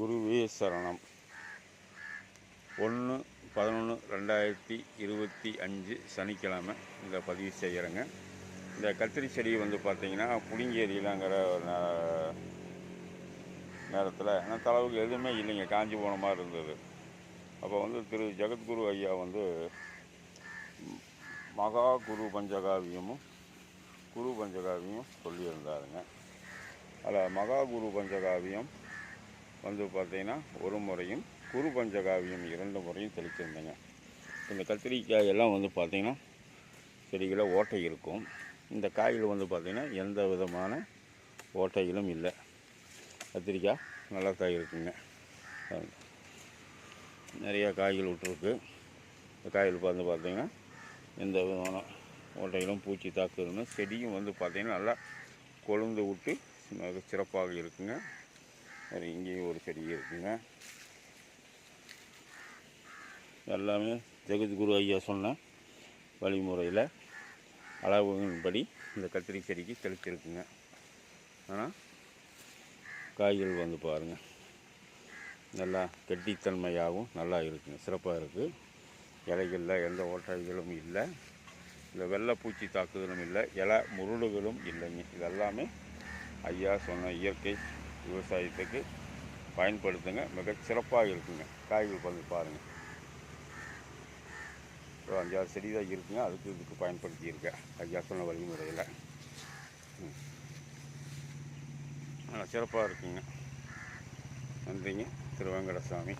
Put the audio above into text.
குருவே சரணம். ஒன்று பதினொன்று ரெண்டாயிரத்தி இருபத்தி அஞ்சு சனிக்கிழமை இந்த பதிவு செய்கிறேங்க இந்த கத்திரி செடி வந்து பார்த்தீங்கன்னா புளிங்கேரியிலங்கிற நேரத்தில் ஆனால் தளவுக்கு எதுவுமே இல்லைங்க காஞ்சி போன மாதிரி இருந்தது. அப்போ வந்து திரு ஜெகத்குரு ஐயா வந்து மகா குரு பஞ்சகாவியமும் குரு பஞ்சகாவியமும் சொல்லியிருந்தாருங்க. அதில் மகா குரு பஞ்சகாவியம் வந்து பார்த்தீங்கன்னா ஒரு முறையும் குரு பஞ்சகாவியம் இரண்டு முறையும் தெளிச்சிருந்தேங்க. இந்த கத்திரிக்காய் எல்லாம் வந்து பார்த்திங்கன்னா செடிகளில் ஓட்டை இருக்கும். இந்த காய்கள் வந்து பார்த்திங்கன்னா எந்த விதமான ஓட்டைகளும் இல்லை. கத்திரிக்காய் நல்லா தான் இருக்குங்க நிறையா நிறைய காய்கள் விட்டுருக்கு. இந்த காய்கள் வந்து பார்த்திங்கன்னா எந்த விதமான ஓட்டைகளும் பூச்சி தாக்குதுன்னு செடியும் வந்து பார்த்திங்கன்னா நல்லா கொழுந்து விட்டு மிக சிறப்பாக இருக்குங்க. ஒரு இங்கேயும் ஒரு செடி இருக்குங்க. எல்லாமே ஜெகத்குரு ஐயா சொன்ன வழிமுறையில் அளவுகளின்படி இந்த கத்திரி செடிக்கு தெளிச்சிருக்குங்க. ஆனால் காய்கள் வந்து பாருங்கள் நல்லா கெட்டித்தன்மையாகவும் நல்லா இருக்குங்க. சிறப்பாக இருக்குது இலைகளில் எந்த ஓட்டைகளும் இல்லை. இந்த வெள்ளைப்பூச்சி தாக்குதலும் இல்லை. இலை முருளுகளும் இல்லைங்க. இதெல்லாமே ஐயா சொன்ன இயற்கை விவசாயத்துக்கு பயன்படுத்துங்க. மிக சிறப்பாக இருக்குங்க. காய்கள் வந்து பாருங்கள் ஒரு அஞ்சாறு செடி தான் இருக்குங்க. அதுக்கு இதுக்கு பயன்படுத்தியிருக்கேன். ஐயா சொன்ன வழிமுறையில். ம். நல்லா சிறப்பாக இருக்குங்க. நன்றிங்க. திருவேங்கடசாமி.